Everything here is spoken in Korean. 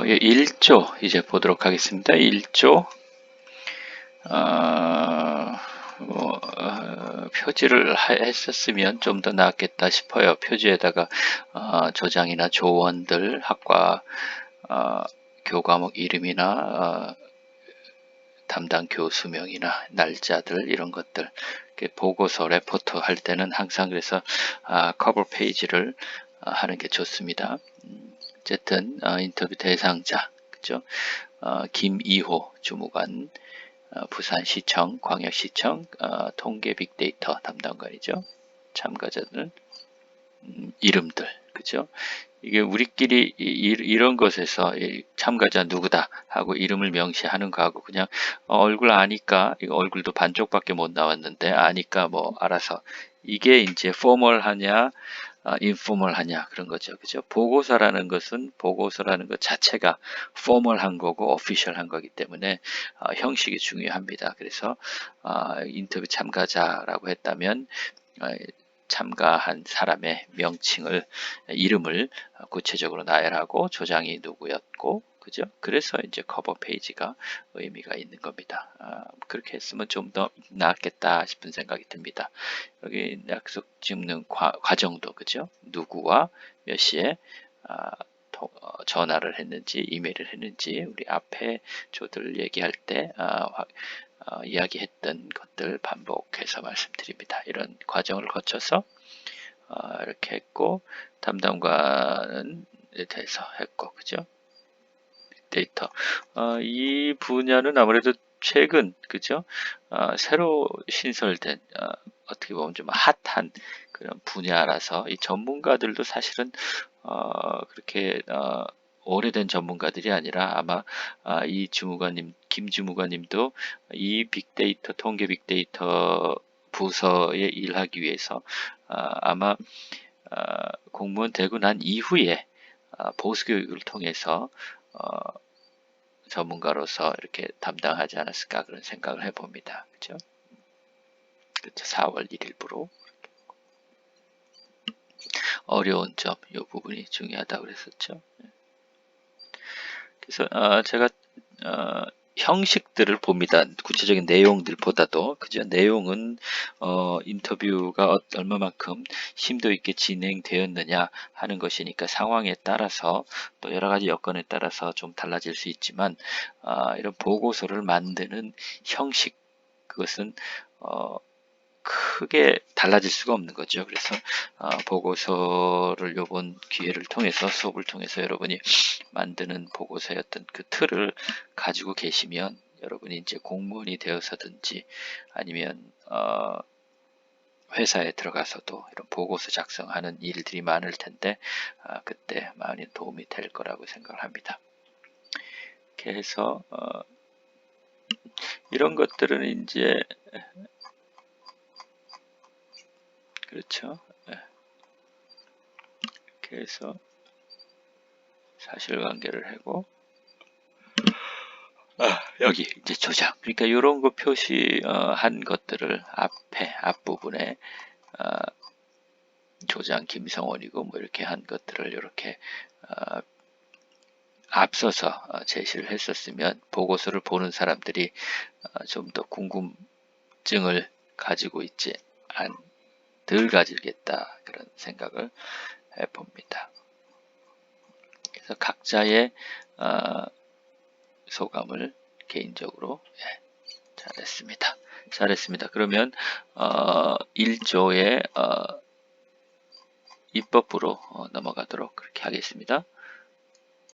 어, 1조 이제 보도록 하겠습니다. 1조 어, 뭐, 어, 표지를 하- 했었으면 좀더 나았겠다 싶어요. 표지에다가 어, 조장이나 조원들, 학과 어, 교과목 이름이나 어, 담당 교수명이나 날짜들 이런 것들 보고서 레포트 할 때는 항상 그래서 아, 커버 페이지를 아, 하는 게 좋습니다. 음, 어쨌든 어, 인터뷰 대상자 그죠? 어, 김이호 주무관 어, 부산시청 광역시청 어, 통계 빅데이터 담당관이죠. 참가자들 음, 이름들 그죠? 이게 우리끼리 이- 이- 이런 것에서 이 참가자 누구다 하고 이름을 명시하는 거하고 그냥 어, 얼굴 아니까 얼굴도 반쪽밖에 못 나왔는데 아니까 뭐 알아서 이게 이제 포멀하냐 아, 인포멀하냐 그런 거죠. 그죠? 보고서라는 것은 보고서라는 것 자체가 포멀한 거고 오피셜한 거기 때문에 어, 형식이 중요합니다. 그래서 아, 인터뷰 참가자라고 했다면 어, 참가한 사람의 명칭을 이름을 구체적으로 나열하고 조장이 누구였고 그죠? 그래서 이제 커버 페이지가 의미가 있는 겁니다. 아, 그렇게 했으면 좀 더 낫겠다 싶은 생각이 듭니다. 여기 약속 찍는 과, 과정도 그죠? 누구와 몇 시에 아, 통- 어, 전화를 했는지 이메일을 했는지 우리 앞에 조들 얘기할 때 아, 화- 어, 이야기했던 것들 반복해서 말씀드립니다. 이런 과정을 거쳐서 어, 이렇게 했고 담당관은 대해서 했고 그죠? 데이터 어, 이 분야는 아무래도 최근 그죠? 어, 새로 신설된 어, 어떻게 보면 좀 핫한 그런 분야라서 이 전문가들도 사실은 어, 그렇게 어, 오래된 전문가들이 아니라 아마 아, 이 주무관님 김 주무관님도 이 빅데이터 통계 빅데이터 부서에 일하기 위해서 아, 아마 아, 공무원 되고 난 이후에 아, 보수 교육을 통해서 어, 전문가로서 이렇게 담당하지 않았을까 그런 생각을 해봅니다. 그죠? 그렇죠. 4월 1일부로 어려운 점, 이 부분이 중요하다고 그랬었죠. 그래서 어, 제가 어, 형식들을 봅니다. 구체적인 내용들보다도 그죠? 내용은 어, 인터뷰가 어- 얼마만큼 심도 있게 진행되었느냐 하는 것이니까 상황에 따라서 또 여러 가지 여건에 따라서 좀 달라질 수 있지만 아, 이런 보고서를 만드는 형식 그것은 어, 크게 달라질 수가 없는 거죠. 그래서 어, 보고서를 요번 기회를 통해서 수업을 통해서 여러분이 만드는 보고서였던 그 틀을 가지고 계시면 여러분이 이제 공무원이 되어서든지 아니면 어, 회사에 들어가서도 이런 보고서 작성하는 일들이 많을 텐데 아, 그때 많이 도움이 될 거라고 생각을 합니다. 해서 어, 이런 것들은 이제 그렇죠. 예. 이렇게 해서 사실관계를 하고 아, 여기 이제 조작. 그러니까 이런 거 표시한 것들을 앞에 앞부분에 어, 조장 김성원이고 뭐 이렇게 한 것들을 이렇게 어, 앞서서 어, 제시를 했었으면 보고서를 보는 사람들이 어, 좀더 궁금증을 가지고 있지 않, 덜 가지겠다 그런 생각을 해봅니다. 그래서 각자의 어, 소감을 개인적으로 예, 잘했습니다. 잘했습니다. 그러면 어, 1조의 어, 어, 넘어가도록 그렇게 하겠습니다.